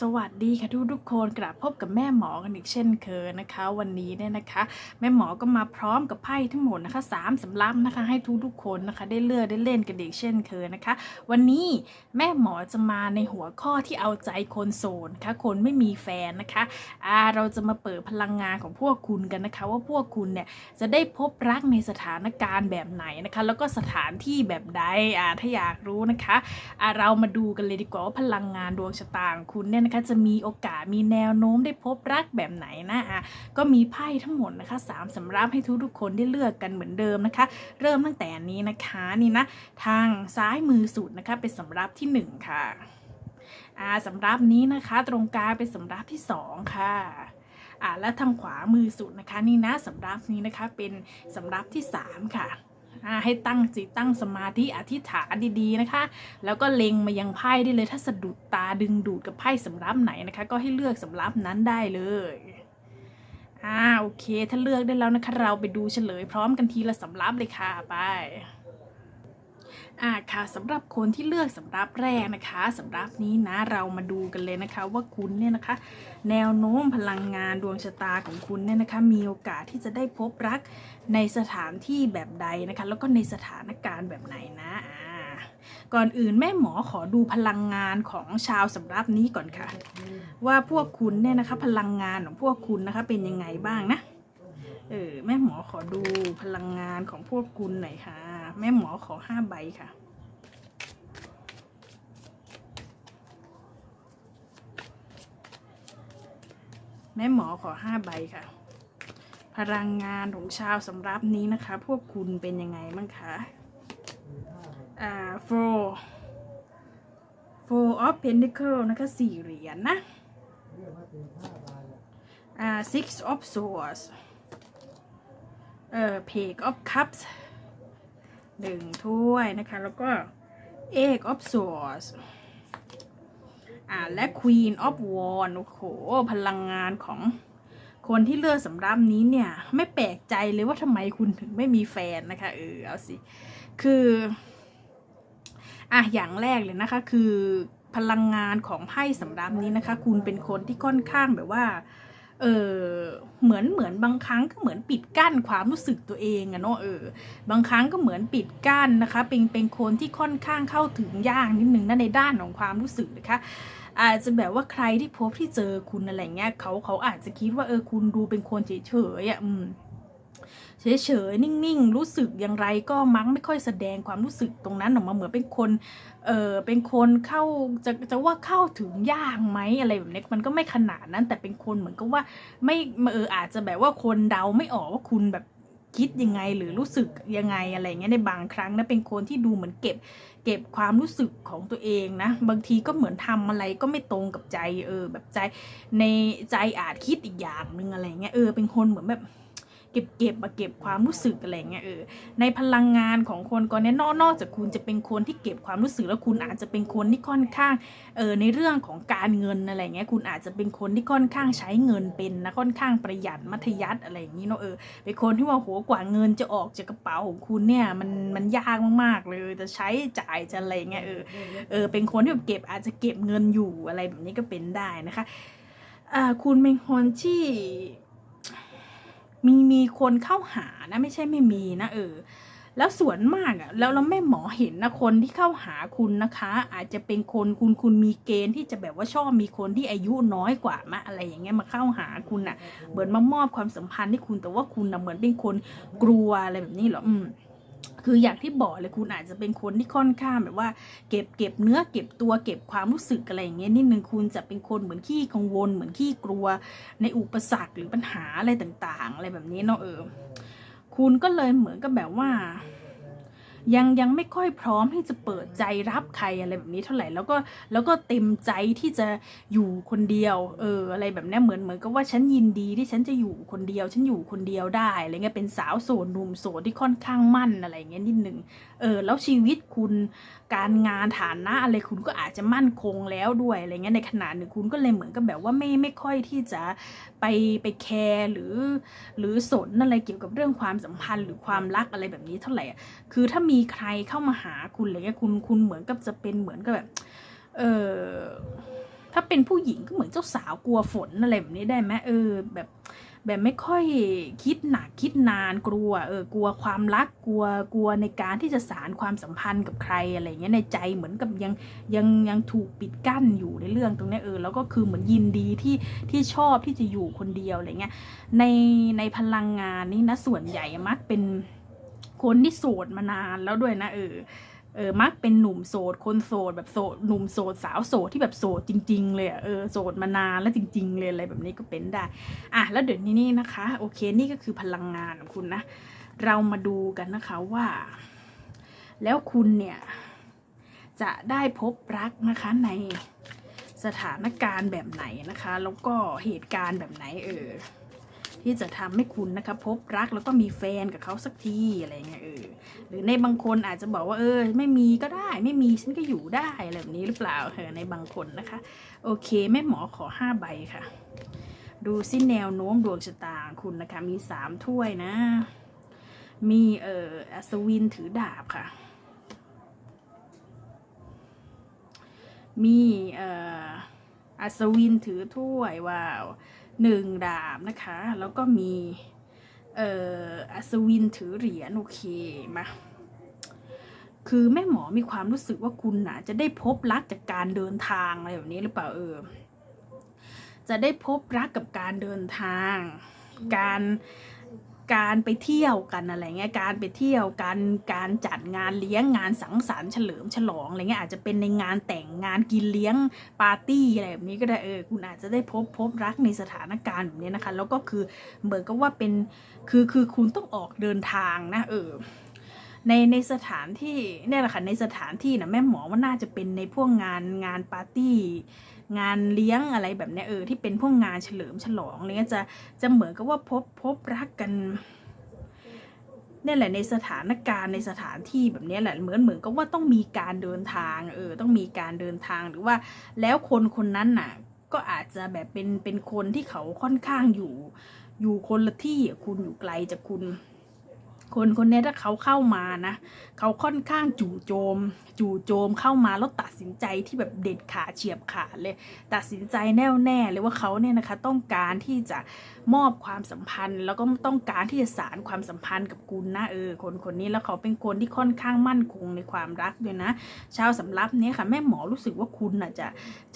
สวัสดีค่ะทุกทุกคนกลับพบกับแม่หมอกันอีกเช่นเคยนะคะ วันนี้เนี่ยนะคะ แม่หมอก็มาพร้อมกับไพ่ทั้งหมดนะคะสามสำรับนะคะ ให้ทุกทุกคนนะคะ ได้เลือกได้เล่นกันอีกเช่นเคยนะคะ วันนี้แม่หมอจะมาในหัวข้อที่เอาใจคนโสดนะคะคนไม่มีแฟนนะคะอ่าเราจะมาเปิดพลังงานของพวกคุณกันนะคะ ว่าพวกคุณเนี่ยจะได้พบรักในสถานการณ์แบบไหนนะคะ แล้วก็สถานที่แบบใดอ่าถ้าอยากรู้นะคะอ่าเรามาดูกันเลยดีกว่าว่าพลังงานดวงชะตาของคุณเนี่ยนะคะจะมีโอกาสมีแนวโน้มได้พบรักแบบไหนนะอะก็มีไพ่ทั้งหมดนะคะสามสำรับให้ทุกทุกๆคนได้เลือกกันเหมือนเดิมนะคะ เริ่มตั้งแต่นี้นะคะนี่นะทางซ้ายมือสุดนะคะเป็นสำรับที่หนึ่งค่ะอ่าสำรับนี้นะคะตรงกลางเป็นสำรับที่สองค่ะอ่าและทางขวามือสุดนะคะนี่นะสำรับนี้นะคะเป็นสำรับที่สามค่ะ ให้ตั้งจิตตั้งสมาธิอธิษฐานดีๆนะคะ แล้วก็เล็งมายังไพ่ได้เลยถ้าสะดุดตาดึงดูดกับไพ่สำรับไหนนะคะ ก็ให้เลือกสำรับนั้นได้เลยอ่าโอเค ถ้าเลือกได้แล้วนะคะ เราไปดูเฉลยพร้อมกันทีละสำรับเลยค่ะไป อ่าค่ะสำหรับคนที่เลือกสำรับแรกนะคะสำรับนี้นะเรามาดูกันเลยนะคะ ว่าคุณเนี่ยนะคะ แนวโน้มพลังงานดวงชะตาของคุณเนี่ยนะคะ มีโอกาสที่จะได้พบรักในสถานที่แบบใดนะคะ แล้วก็ในสถานการณ์แบบไหนนะอ่าก่อนอื่นแม่หมอขอดูพลังงานของชาวสำรับนี้ก่อนค่ะ ว่าพวกคุณเนี่ยนะคะ พลังงานของพวกคุณนะคะ เป็นยังไงบ้างนะเออแม่หมอขอดูพลังงานของพวกคุณหน่อยค่ะ แม่หมอขอห้าใบค่ะ แม่หมอขอห้าใบค่ะ พลังงานของชาวสำรับนี้นะคะ พวกคุณเป็นยังไงบ้างคะ อ่า four four of pentacle นะคะสี่เหรียญนะอ่า six of swords เอ่อ page of cups หนึ่งถ้วยนะคะ แล้วก็ eight of swords อ่าและ queen of wands โอ้โห พลังงานของคนที่เลือกสำรับนี้เนี่ย ไม่แปลกใจเลยว่าทำไมคุณถึงไม่มีแฟนนะคะ เออ เอาสิ คืออะอย่างแรกเลยนะคะคือพลังงานของไพ่สำรับนี้นะคะ คุณเป็นคนที่ค่อนข้างแบบว่า เออเหมือนเหมือนบางครั้งก็เหมือนปิดกั้นความรู้สึกตัวเองอะเนาะเออบางครั้งก็เหมือนปิดกั้นนะคะ เป็นเป็นคนที่ค่อนข้างเข้าถึงยากนิดนึงนะในด้านของความรู้สึกนะคะอาจจะแบบว่าใครที่พบที่เจอคุณอะไรเงี้ยเขาเขาอาจจะคิดว่าเออคุณดูเป็นคนเฉยๆอะอืม เฉยๆนิ่งๆ รู้สึกอย่างไรก็มักไม่ค่อยแสดงความรู้สึกตรงนั้นออกมาเหมือนเป็นคนเออเป็นคนเข้าจะจะว่าเข้าถึงยากไหมอะไรแบบนี้มันก็ไม่ขนาดนั้น แต่เป็นคนเหมือนกับว่าไม่เอออาจจะแบบว่าคนเดาไม่ออกว่าคุณแบบคิดยังไงหรือรู้สึกยังไงอะไรเงี้ยในบางครั้งนะเป็นคนที่ดูเหมือนเก็บ เก็บความรู้สึกของตัวเองนะบางทีก็เหมือนทำอะไรก็ไม่ตรงกับใจเออแบบใจในใจอาจคิดอีกอย่างหนึ่งอะไรเงี้ยเออเป็นคนเหมือนแบบ เก็บเก็บมาเก็บความรู้สึกอะไรเงี้ยเออในพลังงานของคนก่อนเนี้ยนอกนอกจากคุณจะเป็นคนที่เก็บความรู้สึกแล้วคุณอาจจะเป็นคนที่ค่อนข้างเออในเรื่องของการเงินอะไรเงี้ยคุณอาจจะเป็นคนที่ค่อนข้างใช้เงินเป็นนะค่อนข้างประหยัดมัธยัสถ์อะไรอย่างนี้เนาะเออเป็นคนที่ว่าโหกว่าเงินจะออกจากกระเป๋าของคุณเนี่ยมันมันยากมากๆเลยจะใช้จ่ายจะอะไรเงี้ยเออเออเป็นคนที่แบบเก็บอาจจะเก็บเงินอยู่อะไรแบบนี้ก็เป็นได้นะคะอ่าคุณเป็นคนที่ มีมีคนเข้าหานะไม่ใช่ไม่มีนะเออ แล้วส่วนมากอะ่ะแล้วเราไม่หมอเห็นนะคนที่เข้าหาคุณนะคะ อาจจะเป็นคนคุณคุณมีเกณฑ์ที่จะแบบว่าชอบมีคนที่อายุน้อยกว่ามาอะไรอย่างเงี้ยมาเข้าหาคุณอะ่ะเหมือนมามอบความสัมพันธ์ให้คุณแต่ว่าคุณนะเหมือนเป็นคนกลัวอะไรแบบนี้เหรออืม คืออย่างที่บอกเลยคุณอาจจะเป็นคนที่ค่อนข้างแบบว่า เก็บเก็บเนื้อเก็บตัวเก็บความรู้สึกอะไรอย่างเงี้ยนิดนึงคุณจะเป็นคนเหมือนขี้กังวล เหมือนขี้กลัว ในอุปสรรคหรือปัญหาอะไรต่างๆ อะไรแบบนี้เนาะเออ คุณก็เลยเหมือนกับแบบว่า ยังยังไม่ค่อยพร้อมที่จะเปิดใจรับใครอะไรแบบนี้เท่าไหร่แล้วก็แล้วก็เต็มใจที่จะอยู่คนเดียว เออ อะไรแบบนี้เหมือนเหมือนกับว่าฉันยินดีที่ฉันจะอยู่คนเดียว ฉันอยู่คนเดียวได้อะไรเงี้ยเป็นสาวโสดหนุ่มโสดที่ค่อนข้างมั่นอะไรเงี้ยนิดนึงเออ แล้วชีวิตคุณการงานฐานะอะไรคุณก็อาจจะมั่นคงแล้วด้วยอะไรเงี้ยในขณะหนึ่งคุณก็เลยเหมือนกับแบบว่าไม่ไม่ค่อยที่จะไปไปแคร์หรือ หรือสนอะไรเกี่ยวกับเรื่องความสัมพันธ์หรือความรักอะไรแบบนี้เท่าไหร่อะคือถ้ามีีใครเข้ามาหาคุณอะไรเงี้ยคุณคุณเหมือนกับจะเป็นเหมือนกับแบบเออถ้าเป็นผู้หญิงก็เหมือนเจ้าสาวกลัวฝนอะไรแบบนี้ได้ไหมเออ แบบแบบไม่ค่อยคิดหนักคิดนานกลัวเออกลัวความรักกลัวกลัวในการที่จะสารความสัมพันธ์กับใครอะไรเงี้ยในใจเหมือนกับยังยังยังถูกปิดกั้นอยู่ในเรื่องตรงนี้เออแล้วก็คือเหมือนยินดีที่ที่ชอบที่จะอยู่คนเดียวอะไรเงี้ยในในพลังงานนี้นะส่วนใหญ่มักเป็น คนที่โสดมานานแล้วด้วยนะเออเออมักเป็นหนุ่มโสด คนโสดแบบโสดหนุ่มโสดสาวโสดที่แบบโสดจริง ๆ เลยเออโสดมานานแล้วจริง ๆ เลยอะไรแบบนี้ก็เป็นได้ อะแล้วเดี๋ยวนี้นี่นะคะ โอเคนี่ก็คือพลังงานของคุณนะ เรามาดูกันนะคะว่า แล้วคุณเนี่ยจะได้พบรักนะคะในสถานการณ์แบบไหนนะคะ แล้วก็เหตุการณ์แบบไหนเออ ที่จะทำให้คุณนะคะพบรักแล้วก็มีแฟนกับเขาสักทีอะไรเงี้ยเออหรือในบางคนอาจจะบอกว่าเออ ไม่มีก็ได้ ไม่มีฉันก็อยู่ได้อะไรแบบนี้หรือเปล่าเออในบางคนนะคะ โอเคแม่หมอขอห้าใบค่ะ ดูซิแนวโน้มดวงชะตาคุณนะคะมีสามถ้วยนะ มีเอ่ออัศวินถือดาบค่ะ มีเอ่ออัศวินถือถ้วยว้าว หนึ่งดาบนะคะ แล้วก็มีเอ่ออัศวินถือเหรียญโอเคมาคือแม่หมอมีความรู้สึกว่าคุณน่ะจะได้พบรักจากการเดินทางอะไรแบบนี้หรือเปล่าเออ จะได้พบรักกับการเดินทาง การ การไปเที่ยวกันอะไรเงี้ยการไปเที่ยวการการจัดงานเลี้ยงงานสังสรรค์เฉลิมฉลองอะไรเงี้ยอาจจะเป็นในงานแต่งงานกินเลี้ยงปาร์ตี้อะไรแบบนี้ก็ได้เออคุณอาจจะได้พบพบรักในสถานการณ์แบบนี้นะคะ แล้วก็คือเหมือนกับว่าเป็นคือคือคุณต้องออกเดินทางนะเออในในสถานที่เนี่ยแหละค่ะในสถานที่นะแม่หมอว่าน่าจะเป็นในพวกงานงานปาร์ตี้ งานเลี้ยงอะไรแบบเนี้ยเออที่เป็นพวกงานเฉลิมฉลองอะไรเงี้ยจะจะเหมือนกับว่าพบพบรักกันนี่แหละในสถานการณ์ในสถานที่แบบเนี้ยแหละเหมือนเหมือนกับว่าต้องมีการเดินทางเออต้องมีการเดินทางหรือว่าแล้วคนคนนั้นน่ะ ก็อาจจะแบบเป็นเป็นคนที่เขาค่อนข้างอยู่ อยู่คนละที่คุณอยู่ไกลจากคุณ คนคนนี้ถ้าเขาเข้ามานะ เขาค่อนข้างจู่โจม จู่โจมเข้ามาแล้วตัดสินใจที่แบบเด็ดขาดเฉียบขาดเลย ตัดสินใจแน่วแน่เลยว่าเขาเนี่ยนะคะ ต้องการที่จะมอบความสัมพันธ์ แล้วก็ต้องการที่จะสารความสัมพันธ์กับคุณนะเออ คนคนนี้แล้วเขาเป็นคนที่ค่อนข้างมั่นคงในความรักด้วยนะชาวสำรับเนี้ยค่ะแม่หมอรู้สึกว่าคุณน่ะจะ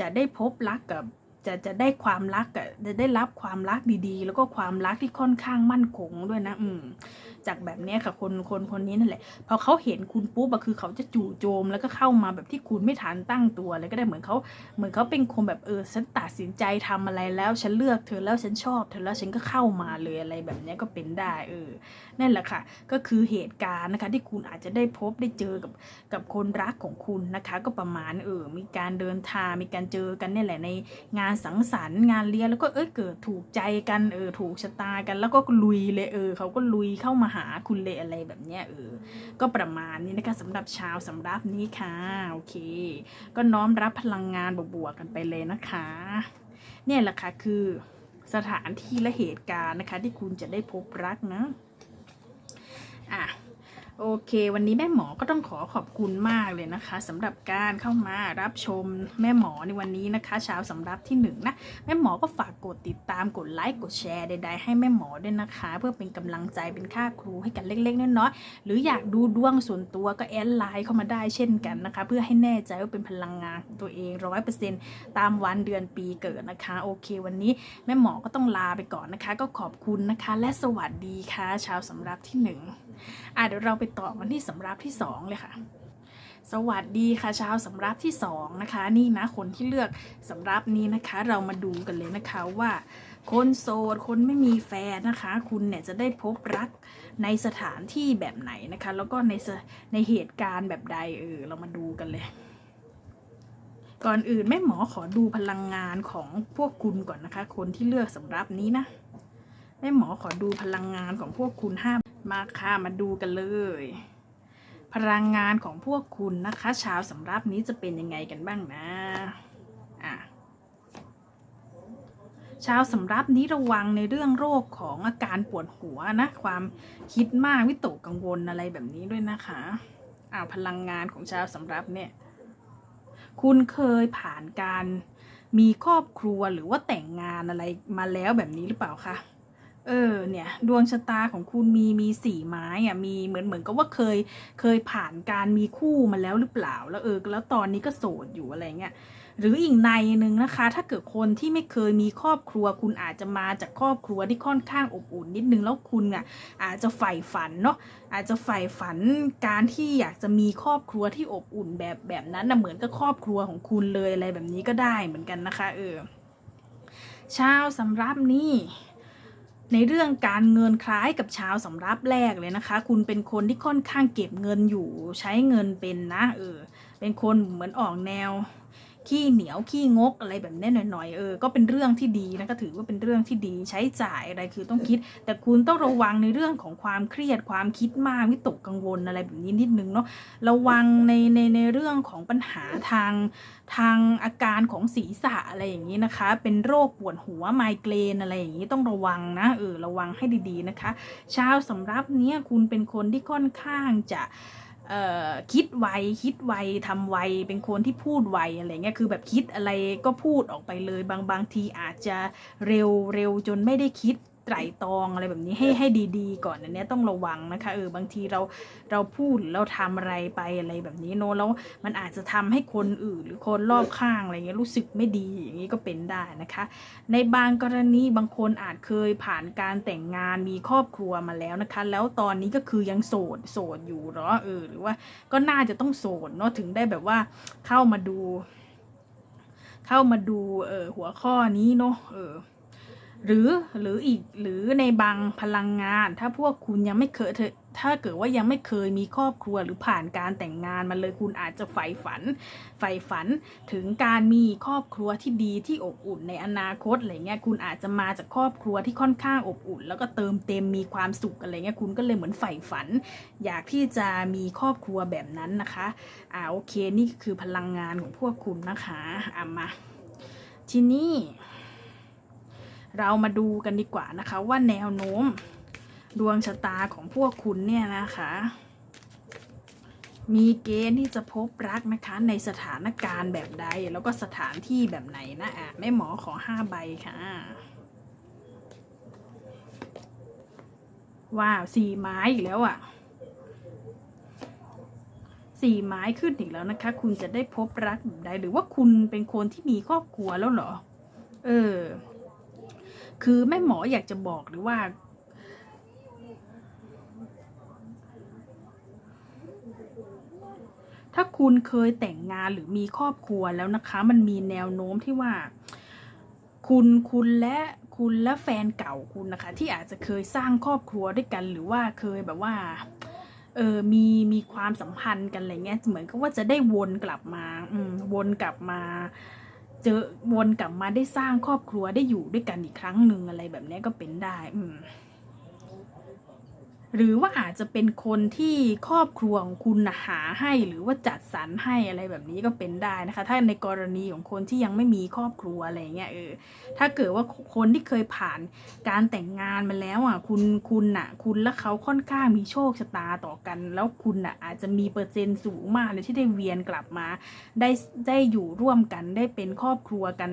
จะได้พบรักกับจะจะได้ความรักจะได้รับความรักดีๆ แล้วก็ความรักที่ค่อนข้างมั่นคงด้วยนะ อืมจากแบบนี้ค่ะคนคนคนนี้นั่นแหละพอเขาเห็นคุณปุ๊บอะคือเขาจะจู่โจมแล้วก็เข้ามาแบบที่คุณไม่ทันตั้งตัวเลยก็ได้เหมือนเขาเหมือนเขาเป็นคนแบบเออฉันตัดสินใจทำอะไรแล้วฉันเลือกเธอแล้วฉันชอบเธอแล้วฉันก็เข้ามาเลยอะไรแบบนี้ก็เป็นได้เออนั่นแหละค่ะ ก็คือเหตุการณ์นะคะที่คุณอาจจะได้พบได้เจอกับกับคนรักของคุณนะคะ ก็ประมาณเออมีการเดินทางมีการเจอกันนี่แหละในงานสังสรรค์งานเลี้ยงแล้วก็เอ้ยเกิดถูกใจกันเออถูกชะตากันแล้วก็ลุยเลยเออเขาก็ลุยเข้ามาหาคุณเลยอะไรแบบเนี้ยเออ ก็ประมาณนี้นะคะสำหรับชาวสำรับนี้ค่ะ โอเค ก็น้อมรับพลังงานบวกๆกันไปเลยนะคะ เนี่ยแหละค่ะคือสถานที่และเหตุการณ์นะคะ ที่คุณจะได้พบรักนะ อะ โอเค วันนี้แม่หมอก็ต้องขอขอบคุณมากเลยนะคะสำหรับการเข้ามารับชมแม่หมอในวันนี้นะคะเช้าสำรับที่หนึ่งนะแม่หมอก็ฝากกดติดตามกดไลค์กดแชร์ใดๆให้แม่หมอด้วยนะคะ เพื่อเป็นกำลังใจเป็นค่าครูให้กันเล็กๆน้อยๆหรืออยากดูดวงส่วนตัวก็แอดไลน์เข้ามาได้เช่นกันนะคะ เพื่อให้แน่ใจว่าเป็นพลังงานตัวเองร้อยเปอร์เซ็นตามวันเดือนปีเกิดนะคะ โอเค วันนี้แม่หมอก็ต้องลาไปก่อนนะคะ ก็ขอบคุณนะคะ และสวัสดีค่ะ ชาวสำรับที่หนึ่งอะเดี๋ยวเราไปต่อกันที่สำรับที่สองเลยค่ะ สวัสดีค่ะชาวสำรับที่สองนะคะ นี่นะคนที่เลือกสำรับนี้นะคะ เรามาดูกันเลยนะคะว่า คนโสดคนไม่มีแฟนนะคะ คุณเนี่ยจะได้พบรักในสถานที่แบบไหนนะคะ แล้วก็ในในเหตุการณ์แบบใดเออเรามาดูกันเลยก่อนอื่นแม่หมอขอดูพลังงานของพวกคุณก่อนนะคะ คนที่เลือกสำรับนี้นะ แม่หมอขอดูพลังงานของพวกคุณห้า มาค่ะมาดูกันเลย พลังงานของพวกคุณนะคะ ชาวสำรับนี้จะเป็นยังไงกันบ้างนะอะชาวสำรับนี้ระวังในเรื่องโรคของอาการปวดหัวนะ ความคิดมากวิตกกังวลอะไรแบบนี้ด้วยนะคะอ่าพลังงานของชาวสำรับเนี่ย คุณเคยผ่านการมีครอบครัวหรือว่าแต่งงานอะไรมาแล้วแบบนี้หรือเปล่าคะ เออเนี่ยดวงชะตาของคุณมีมีสี่ไม้อะมีเหมือนเหมือนกับว่าเคยเคยผ่านการมีคู่มาแล้วหรือเปล่า แล้วเออแล้วตอนนี้ก็โสดอยู่อะไรเงี้ยหรืออีกในหนึ่งนะคะ ถ้าเกิดคนที่ไม่เคยมีครอบครัว คุณอาจจะมาจากครอบครัวที่ค่อนข้างอบอุ่นนิดนึงแล้วคุณอะอาจจะใฝ่ฝันเนาะอาจจะใฝ่ฝันการที่อยากจะมีครอบครัวที่อบอุ่นแบบแบบนั้นนะเหมือนกับครอบครัวของคุณเลยอะไรแบบนี้ก็ได้เหมือนกันนะคะ เออชาวสำรับนี่ ในเรื่องการเงินคล้ายกับชาวสำรับแรกเลยนะคะ คุณเป็นคนที่ค่อนข้างเก็บเงินอยู่ใช้เงินเป็นนะเออเป็นคนเหมือนออกแนว ขี้เหนียวขี้งกอะไรแบบนี้หน่อยๆเออก็เป็นเรื่องที่ดีนะก็ถือว่าเป็นเรื่องที่ดีใช้จ่ายอะไรคือต้องคิด แต่คุณต้องระวังในเรื่องของความเครียดความคิดมากวิตกกังวลอะไรแบบนี้นิดนึงเนาะระวังในในในเรื่องของปัญหาทางทางอาการของศีรษะอะไรอย่างนี้นะคะ เป็นโรคปวดหัวไมเกรนอะไรอย่างนี้ต้องระวังนะเออระวังให้ดีๆนะคะ ชาวสำรับเนี้ยคุณเป็นคนที่ค่อนข้างจะ คิดไวคิดไวทำไวเป็นคนที่พูดไวอะไรเงี้ยคือแบบคิดอะไรก็พูดออกไปเลย บางบางทีอาจจะเร็วเร็วจนไม่ได้คิด ไตร่ตรองอะไรแบบนี้ให้ให้ดีๆ ก่อนอันเนี้ยต้องระวังนะคะเออบางทีเราเราพูดหรือเราทำอะไรไปอะไรแบบนี้โน้ตแล้วมันอาจจะทำให้คนอื่น หรือคนรอบข้างอะไรเงี้ยรู้สึกไม่ดีอย่างนี้ก็เป็นได้นะคะ ในบางกรณีบางคนอาจเคยผ่านการแต่งงานมีครอบครัวมาแล้วนะคะ แล้วตอนนี้ก็คือยังโสดโสดอยู่เหรอเออหรือว่าก็น่าจะต้องโสดเนาะถึงได้แบบว่าเข้ามาดู เข้ามาดูเออหัวข้อนี้เนาะเออ หรือหรืออีกหรือในบางพลังงาน ถ้าพวกคุณยังไม่เคยถ้าเกิดว่ายังไม่เคยมีครอบครัวหรือผ่านการแต่งงานมาเลยคุณอาจจะใฝ่ฝันใฝ่ฝันถึงการมีครอบครัวที่ดีที่อบอุ่นในอนาคตอะไรเงี้ยคุณอาจจะมาจากครอบครัวที่ค่อนข้างอบอุ่น แล้วก็เติมเต็มมีความสุขอะไรเงี้ยคุณก็เลยเหมือนใฝ่ฝัน อยากที่จะมีครอบครัวแบบนั้นนะคะอ่าโอเคนี่คือพลังงานของพวกคุณนะคะอะมาทีนี้ เรามาดูกันดีกว่านะคะ ว่าแนวโน้มดวงชะตาของพวกคุณเนี่ยนะคะ มีเกณฑ์ที่จะพบรักนะคะในสถานการณ์แบบใดแล้วก็สถานที่แบบไหนนะอะแม่หมอขอห้าใบค่ะว้าวสี่ไม้อีกแล้วอะสี่ไม้ขึ้นอีกแล้วนะคะ คุณจะได้พบรักแบบใดหรือว่าคุณเป็นคนที่มีครอบครัวแล้วเหรอ เออ คือแม่หมออยากจะบอกหรือว่า ถ้าคุณเคยแต่งงานหรือมีครอบครัวแล้วนะคะ มันมีแนวโน้มที่ว่า คุณคุณและคุณและแฟนเก่าคุณนะคะ ที่อาจจะเคยสร้างครอบครัวด้วยกัน หรือว่าเคยแบบว่าเออ มี มีความสัมพันธ์กันอะไรเงี้ย เหมือนกับว่าจะได้วนกลับมา อืม วนกลับมา เจอวนกลับมาได้สร้างครอบครัวได้อยู่ด้วยกันอีกครั้งหนึ่งอะไรแบบนี้ก็เป็นได้ อืม หรือว่าอาจจะเป็นคนที่ครอบครัวของคุณหาให้หรือว่าจัดสรรให้อะไรแบบนี้ก็เป็นได้นะคะ ถ้าในกรณีของคนที่ยังไม่มีครอบครัวอะไรเงี้ยเออถ้าเกิดว่าคนที่เคยผ่านการแต่งงานมาแล้วอะคุณคุณน่ะ คุณและเขาค่อนข้างมีโชคชะตาต่อกัน แล้วคุณน่ะอาจจะมีเปอร์เซ็นต์สูงมากเลยที่ได้เวียนกลับมา ได้ได้อยู่ร่วมกันได้เป็นครอบครัวกัน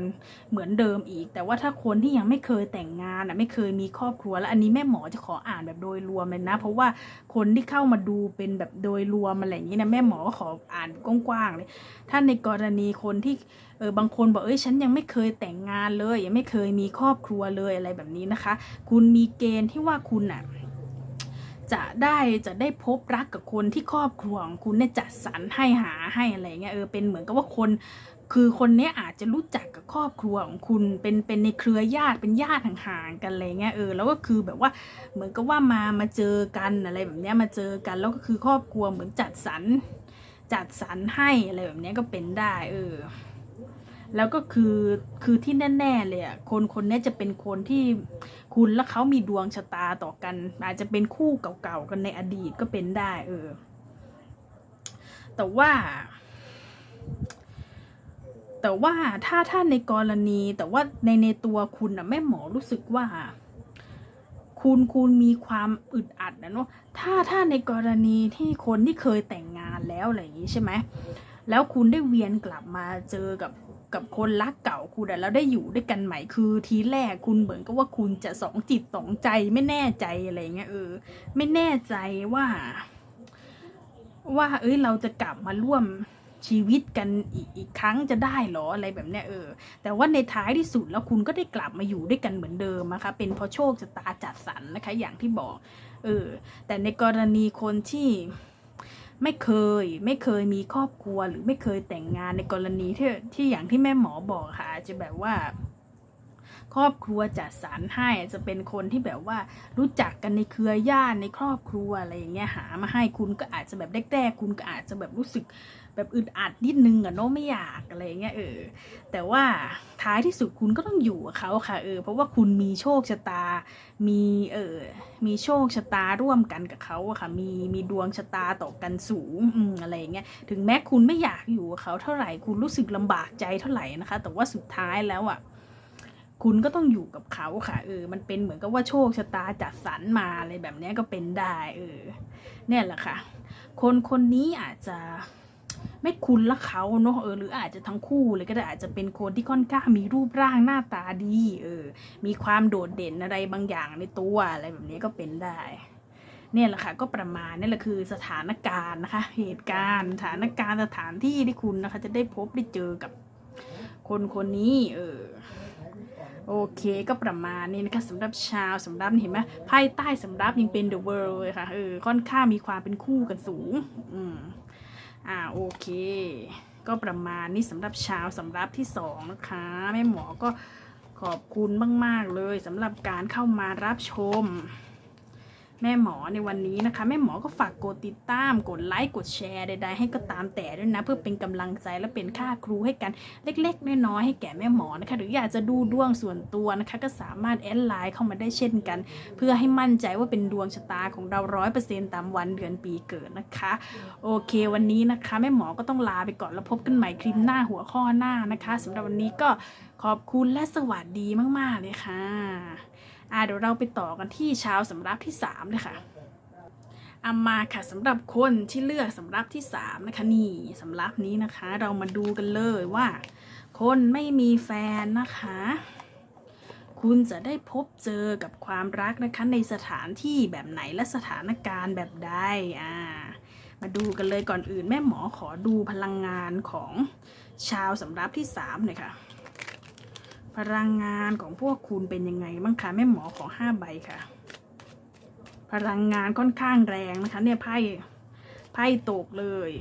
เหมือนเดิมอีก แต่ว่าถ้าคนที่ยังไม่เคยแต่งงานอะไม่เคยมีครอบครัว แล้วอันนี้แม่หมอจะขออ่านแบบโดยรวมเลยนะ เพราะว่าคนที่เข้ามาดูเป็นแบบโดยรวมอะไรอย่างนี้นะแม่หมอก็ขออ่านกว้างๆเลยถ้าในกรณีคนที่เออบางคนบอกเอ้ยฉันยังไม่เคยแต่งงานเลย ยังไม่เคยมีครอบครัวเลยอะไรแบบนี้นะคะ คุณมีเกณฑ์ที่ว่าคุณอะ จะได้จะได้พบรักกับคนที่ครอบครัวของคุณเนี่ยจัดสรรให้หาให้อะไรเงี้ยเออเป็นเหมือนกับว่าคนคือคนนี้อาจจะรู้จักกับครอบครัวของคุณเป็นเป็นในเครือญาติเป็นญาติห่างๆกันอะไรเงี้ยเออแล้วก็คือแบบว่าเหมือนกับว่ามามาเจอกันอะไรแบบเนี้ยมาเจอกันแล้วก็คือครอบครัวเหมือนจัดสรรจัดสรรให้อะไรแบบเนี้ยก็เป็นได้เออ แล้วก็คือคือที่แน่ๆเลยอะคนคนนี้จะเป็นคนที่คุณและเขามีดวงชะตาต่อกัน อาจจะเป็นคู่เก่าๆกันในอดีตก็เป็นได้ เออ แต่ว่า แต่ว่าถ้าถ้าในกรณีแต่ว่าในในตัวคุณนะแม่หมอรู้สึกว่า คุณคุณมีความอึดอัดนะเนาะถ้าถ้าในกรณีที่คนที่เคยแต่งงานแล้วอะไรอย่างนี้ใช่ไหมแล้วคุณได้เวียนกลับมาเจอกับ กับคนรักเก่าคุณแล้วได้อยู่ด้วยกันใหม่คือทีแรกคุณเหมือนกับว่าคุณจะสองจิตสองใจไม่แน่ใจอะไรเงี้ยเออ ไม่แน่ใจว่า ว่าเอ้ยเราจะกลับมาร่วมชีวิตกันอีกอีกครั้งจะได้หรออะไรแบบเนี้ยเออ แต่ว่าในท้ายที่สุดแล้วคุณก็ได้กลับมาอยู่ด้วยกันเหมือนเดิมนะคะ เป็นเพราะโชคชะตาจัดสรรนะคะ อย่างที่บอก เออ แต่ในกรณีคนที่ ไม่เคย ไม่เคยมีครอบครัวหรือไม่เคยแต่งงานในกรณีที่ที่อย่างที่แม่หมอบอกค่ะอาจจะแบบว่า ครอบครัวจัดสรรให้จะเป็นคนที่แบบว่ารู้จักกันในเครือญาติในครอบครัวอะไรอย่างเงี้ยหามาให้คุณก็อาจจะแบบแรกๆคุณก็อาจจะแบบรู้สึกแบบอึดอัดนิดนึงอะเนาะไม่อยากอะไรเงี้ยเออ แต่ว่าท้ายที่สุดคุณก็ต้องอยู่กับเขาค่ะเออ เพราะว่าคุณมีโชคชะตา มีเออมีโชคชะตาร่วมกันกับเขาอะค่ะ มีมีดวงชะตาต่อกันสูงอืมอะไรเงี้ย ถึงแม้คุณไม่อยากอยู่กับเขาเท่าไหร่ คุณรู้สึกลำบากใจเท่าไหร่นะคะ แต่ว่าสุดท้ายแล้วอะ คุณก็ต้องอยู่กับเขาค่ะเออ มันเป็นเหมือนกับว่าโชคชะตาจัดสรรมาอะไรแบบนี้ก็เป็นได้ เออเนี่ยแหละค่ะ คนคนนี้อาจจะไม่คุ้นละเขาเนอะเออหรืออาจจะทั้งคู่เลยก็ได้อาจจะเป็นคนที่ค่อนข้างมีรูปร่างหน้าตาดี เออ มีความโดดเด่นอะไรบางอย่างในตัวอะไรแบบนี้ก็เป็นได้ เนี่ยแหละค่ะ ก็ประมาณนี่แหละคือสถานการณ์นะคะ เหตุการณ์สถานการณ์สถานที่ที่คุณนะคะ จะได้พบได้เจอกับคนคนนี้ เออ โอเคก็ประมาณนี้นะคะสำหรับชาวสำหรับเห็นไหมไพ่ใต้สำหรับยังเป็น the world เลยค่ะเออค่อนข้างมีความเป็นคู่กันสูง อืมอ่าโอเค ก็ประมาณนี้สำหรับชาวสำรับที่สองนะคะแม่หมอก็ขอบคุณมาก ๆ เลยสำหรับการเข้ามารับชม แม่หมอในวันนี้นะคะ แม่หมอก็ฝากกดติดตาม กดไลค์กดแชร์ใดๆ ให้ก็ตามแต่ด้วยนะ เพื่อเป็นกำลังใจและเป็นค่าครูให้กันเล็กๆน้อยๆให้แก่แม่หมอนะคะ หรืออยากจะดูดวงส่วนตัวนะคะ ก็สามารถแอดไลน์เข้ามาได้เช่นกัน เพื่อให้มั่นใจว่าเป็นดวงชะตาของเราร้อยเปอร์เซ็นตามวันเดือนปีเกิดนะคะ โอเค วันนี้นะคะ แม่หมอก็ต้องลาไปก่อนแล้วพบกันใหม่คลิปหน้าหัวข้อหน้านะคะสำหรับวันนี้ก็ขอบคุณและสวัสดีมาก ๆ เลยค่ะ อ่าเดี๋ยวเราไปต่อกันที่ช้าสำรับที่สามเลยค่ะอามาค่ะสำหรับคนที่เลือกสำรับที่สามนะคะนี่สำรับนี้นะคะ เรามาดูกันเลยว่า คนไม่มีแฟนนะคะ คุณจะได้พบเจอกับความรักนะคะในสถานที่แบบไหนและสถานการณ์แบบใดอ่ามาดูกันเลยก่อนอื่นแม่หมอขอดูพลังงานของชาวสำรับที่สามหน่อยค่ะ พลังงานของพวกคุณเป็นยังไงบ้างคะแม่หมอขอห้าใบค่ะ พลังงานค่อนข้างแรงนะคะ เนี่ยไพ่ไพ่ตกเลย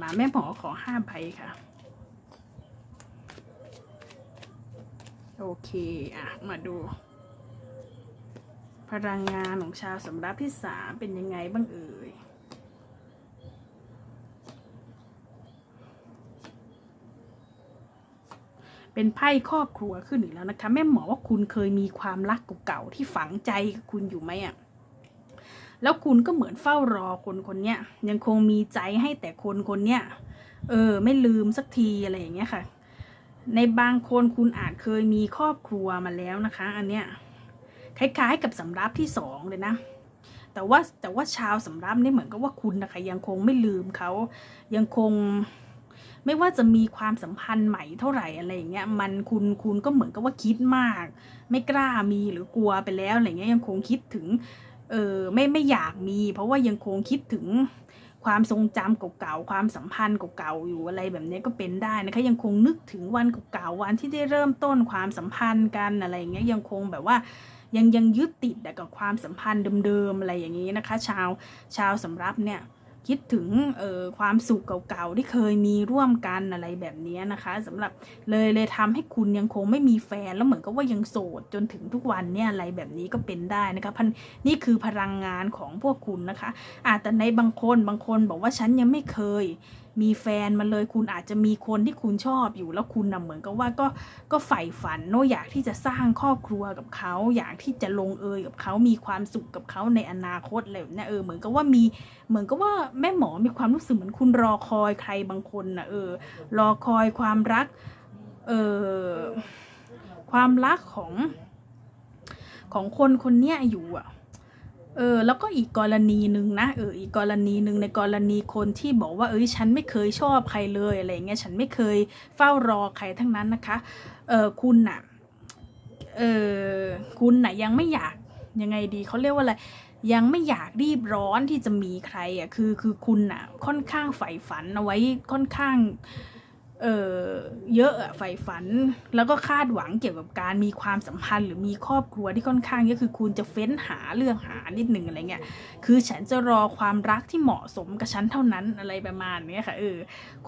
มาแม่หมอขอห้าใบค่ะ โอเคอะมาดู พลังงานของชาวสำรับที่สามเป็นยังไงบ้างเอ่ย เป็นไพ่ครอบครัวขึ้นอีกแล้วนะคะ แม่หมอว่าคุณเคยมีความรักเก่าๆที่ฝังใจคุณอยู่ไหมอะ่ะแล้วคุณก็เหมือนเฝ้ารอคนคนเนี้ยยังคงมีใจให้แต่คนคนเนี้ยเออ ไม่ลืมสักทีอะไรอย่างเงี้ยค่ะ ในบางคนคุณอาจเคยมีครอบครัวมาแล้วนะคะ อันเนี้ยคล้ายๆกับสำรับที่สองเลยนะแต่ว่าแต่ว่าชาวสำรับนี่เหมือนกับว่าคุณนะคะ ยังคงไม่ลืมเขายังคง ไม่ว่าจะมีความสัมพันธ์ใหม่เท่าไหร่อะไรอย่างเงี้ยมันคุณคุณก็เหมือนกับว่าคิดมาก ไม่กล้ามีหรือกลัวไปแล้วอะไรเงี้ยยังคงคิดถึงเออไม่ไม่อยากมี เพราะว่ายังคงคิดถึงความทรงจำเก่าๆความสัมพันธ์เก่าๆอยู่อะไรแบบนี้ก็เป็นได้นะคะยังคงนึกถึงวันเก่าๆวันที่ได้เริ่มต้นความสัมพันธ์กันอะไรอย่างเงี้ยยังคงแบบว่ายังยังยึดติดกับความสัมพันธ์เดิมๆอะไรอย่างนี้นะคะ ชาวชาวสำรับเนี่ย คิดถึงเอ่อความสุขเก่าๆที่เคยมีร่วมกันอะไรแบบนี้นะคะสำหรับเลยเลยทำให้คุณยังคงไม่มีแฟนแล้วเหมือนกับว่ายังโสดจนถึงทุกวันเนี่ยอะไรแบบนี้ก็เป็นได้นะคะพันนี่คือพลังงานของพวกคุณนะคะอาจแต่ในบางคนบางคนบอกว่าฉันยังไม่เคยมีแฟนมาเลยคุณอาจจะมีคนที่คุณชอบอยู่แล้วคุณนะเหมือนกับว่าก็ก็ใฝ่ฝันโนอยากที่จะสร้างครอบครัวกับเขา อยากที่จะลงเอยกับเขามีความสุขกับเขาในอนาคตอะไรแบบเนี้ยเออเหมือนกับว่ามีเหมือนกับว่าแม่หมอมีความรู้สึกเหมือนคุณรอคอยใครบางคนนะเออ รอคอยความรักเออความรักของของคนคนเนี้ยอยู่อะ เออแล้วก็อีกกรณีหนึ่งนะเอออีกกรณีหนึ่งในกรณีคนที่บอกว่าเอ้ยฉันไม่เคยชอบใครเลยอะไรเงี้ยฉันไม่เคยเฝ้ารอใครทั้งนั้นนะคะเออคุณน่ะเออคุณน่ะยังไม่อยากยังไงดีเขาเรียกว่าอะไรยังไม่อยากรีบร้อนที่จะมีใครอะคือคือคุณน่ะค่อนข้างใฝ่ฝันเอาไว้ค่อนข้าง เออเยอะอะใฝ่ฝัน แล้วก็คาดหวังเกี่ยวกับการมีความสัมพันธ์ หรือมีครอบครัวที่ค่อนข้างเยอะคือคุณจะเฟ้นหาเรื่องหานิดหนึ่งอะไรเงี้ยคือฉันจะรอความรักที่เหมาะสมกับฉันเท่านั้นอะไรประมาณเนี้ยค่ะเออ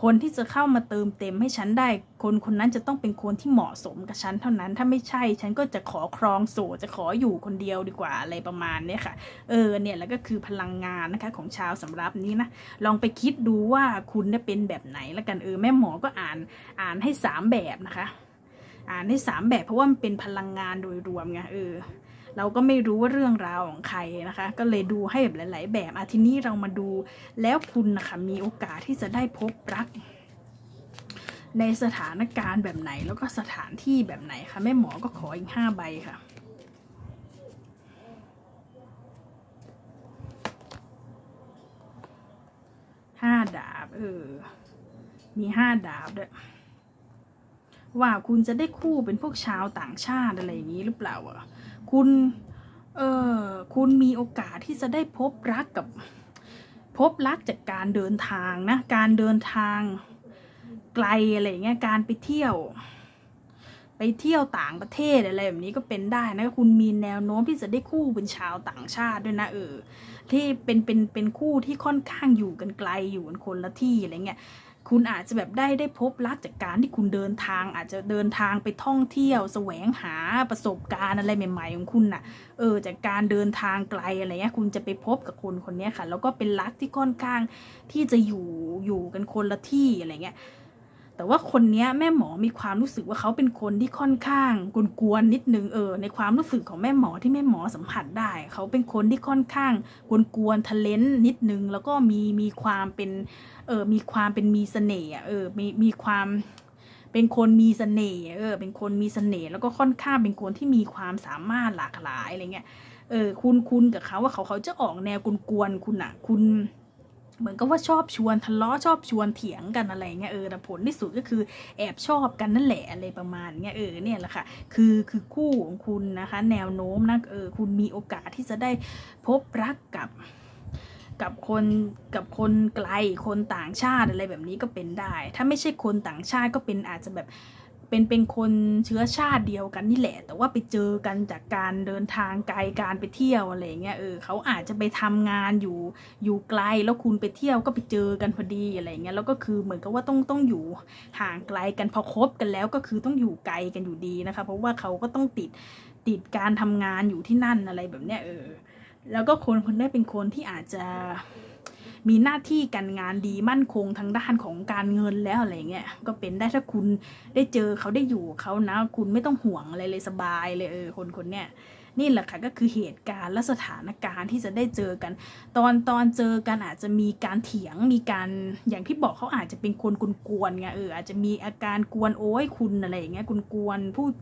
คนที่จะเข้ามาเติมเต็มให้ฉันได้ คนคนนั้นจะต้องเป็นคนที่เหมาะสมกับฉันเท่านั้น ถ้าไม่ใช่ฉันก็จะขอครองโสดจะขออยู่คนเดียวดีกว่าอะไรประมาณเนี้ยค่ะเออเนี่ยแล้วก็คือพลังงานนะคะของชาวสำรับนี้นะลองไปคิดดูว่าคุณได้เป็นแบบไหนแล้วกันเออแม่หมอก็อ่านอ่านให้สามแบบนะคะ อ่านให้สามแบบเพราะว่ามันเป็นพลังงานโดยรวมไงเออเราก็ไม่รู้ว่าเรื่องราวของใครนะคะ ก็เลยดูให้แบบหลาย ๆ แบบอาทีนี้เรามาดูแล้วคุณนะคะมีโอกาสที่จะได้พบรัก ในสถานการณ์แบบไหนแล้วก็สถานที่แบบไหนคะแม่หมอก็ขออีกห้าใบค่ะห้าดาบเออ มีห้าดาบด้วยว่าคุณจะได้คู่เป็นพวกชาวต่างชาติอะไรอย่างนี้หรือเปล่าอะคุณเออคุณมีโอกาสที่จะได้พบรักกับ พบรักจากการเดินทางนะ การเดินทางไกลอะไรเงี้ยการไปเที่ยว ไปเที่ยวต่างประเทศอะไรแบบนี้ก็เป็นได้นะคุณมีแนวโน้มที่จะได้คู่เป็นชาวต่างชาติด้วยนะเออที่เป็นเป็นเป็นคู่ที่ค่อนข้างอยู่กันไกลอยู่กันคนละที่อะไรเงี้ย คุณอาจจะแบบได้ได้พบรักจากการที่คุณเดินทาง อาจจะเดินทางไปท่องเที่ยว แสวงหาประสบการณ์อะไรใหม่ ๆ ของคุณน่ะ เออ จากการเดินทางไกลอะไรเงี้ยคุณจะไปพบกับคนคนนี้ค่ะ แล้วก็เป็นรักที่ค่อนข้างที่จะอยู่อยู่กันคนละที่อะไรเงี้ย แต่ว่าคนนี้แม่หมอมีความรู้สึกว่าเขาเป็นคนที่ค่อนข้างกวนๆนิดนึงเออในความรู้สึกของแม่หมอที่แม่หมอสัมผัสได้ เขาเป็นคนที่ค่อนข้างกวนๆทะเลนนิดนึง แล้วก็มีมีความเป็นเออมีความเป็นมีเสน่ห์เออมีมีความเป็นคนมีเสน่ห์เออเป็นคนมีเสน่ห์แล้วก็ค่อนข้างเป็นคนที่มีความสามารถหลากหลายอะไรเงี้ยเออคุณคุณกับเขาว่าเขาเขาจะออกแนวกวนๆคุณอะคุณ เหมือนกับว่าชอบชวนทะเลาะชอบชวนเถียงกันอะไรเงี้ยเออแต่ผลที่สุดก็คือแอบชอบกันนั่นแหละอะไรประมาณเงี้ยเออเนี่ยแหละค่ะคือคือคู่ของคุณนะคะ แนวโน้มนะเออคุณมีโอกาสที่จะได้พบรักกับกับคนกับคนไกลคนต่างชาติอะไรแบบนี้ก็เป็นได้ ถ้าไม่ใช่คนต่างชาติก็เป็นอาจจะแบบ เป็นเป็นคนเชื้อชาติเดียวกันนี่แหละ แต่ว่าไปเจอกันจากการเดินทางไกลการไปเที่ยวอะไรเงี้ยเออเขาอาจจะไปทำงานอยู่อยู่ไกลแล้วคุณไปเที่ยวก็ไปเจอกันพอดีอะไรเงี้ยแล้วก็คือเหมือนกับว่าต้องต้องอยู่ห่างไกลกันพอคบกันแล้วก็คือต้องอยู่ไกลกันอยู่ดีนะคะ เพราะว่าเขาก็ต้องติดติดการทำงานอยู่ที่นั่นอะไรแบบเนี้ยเออแล้วก็คนคนนี้เป็นคนที่อาจจะ มีหน้าที่การงานดีมั่นคงทางด้านของการเงินแล้วอะไรเงี้ยก็เป็นได้ถ้าคุณได้เจอเขาได้อยู่เขานะ คุณไม่ต้องห่วงอะไรเลยสบายเลยเออคนคนเนี้ย นี่แหละค่ะก็คือเหตุการณ์และสถานการณ์ที่จะได้เจอกัน ตอนตอนเจอกันอาจจะมีการเถียงมีการอย่างที่บอกเขาอาจจะเป็นคนกวนๆไงเอออาจจะมีอาการกวนโอ้ยคุณอะไรอย่างเงี้ยกวนๆพูด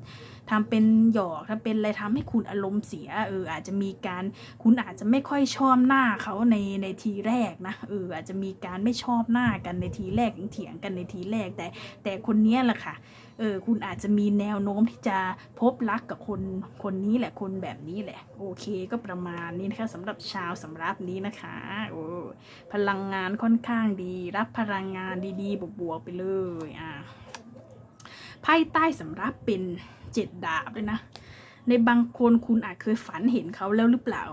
ทำเป็นหยอกทำเป็นอะไรทำให้คุณอารมณ์เสียเอออาจจะมีการคุณอาจจะไม่ค่อยชอบหน้าเขาในในทีแรกนะเอออาจจะมีการไม่ชอบหน้ากันในทีแรกเถียงกันในทีแรกแต่แต่คนนี้แหละค่ะ เออคุณอาจจะมีแนวโน้มที่จะพบรักกับคนคนนี้แหละคนแบบนี้แหละ โอเคก็ประมาณนี้นะคะสำหรับชาวสำรับนี้นะคะโอ้พลังงานค่อนข้างดี รับพลังงานดีๆบวกๆไปเลยอะไพ่ใต้สำรับเป็นเจ็ดดาบเลยนะ ในบางคนคุณอาจเคยฝันเห็นเขาแล้วหรือเปล่า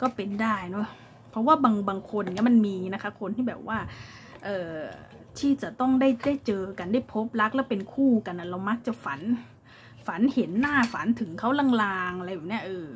ก็เป็นได้เนาะเพราะว่าบางบางคนเนี่ยมันมีนะคะ คนที่แบบว่า เออ ที่จะต้องได้ได้เจอกันได้พบรักแล้วเป็นคู่กันนะเรามักจะฝัน ฝันเห็นหน้าฝันถึงเขาลางๆอะไรแบบนี้เออ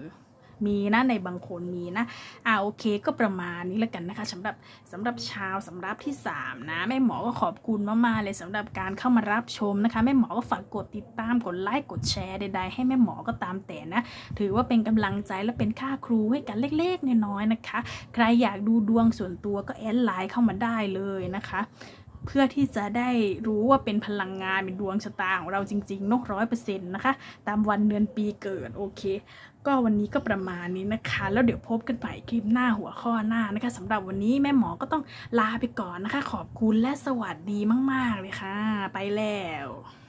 มีนะในบางคนมีนะ อ่าโอเคก็ประมาณนี้แล้วกันนะคะสำหรับสำหรับชาวสำรับที่ 3 นะแม่หมอก็ขอบคุณมากๆเลยสำหรับการเข้ามารับชมนะคะแม่หมอก็ฝากกดติดตามกดไลค์กดแชร์ใดๆให้แม่หมอก็ตามแต่นะ ถือว่าเป็นกำลังใจและเป็นค่าครูให้กันเล็กๆน้อยๆนะคะ ใครอยากดูดวงส่วนตัวก็แอดไลน์เข้ามาได้เลยนะคะ เพื่อที่จะได้รู้ว่าเป็นพลังงานเป็นดวงชะตาของเราจริงๆนอะร้อยเปอร์เซ็นต์นะคะ ตามวันเดือนปีเกิดโอเค ก็วันนี้ก็ประมาณนี้นะคะ แล้วเดี๋ยวพบกันใหม่คลิปหน้าหัวข้อหน้านะคะสำหรับวันนี้แม่หมอก็ต้องลาไปก่อนนะคะ ขอบคุณและสวัสดีมาก ๆ เลยค่ะ ไปแล้ว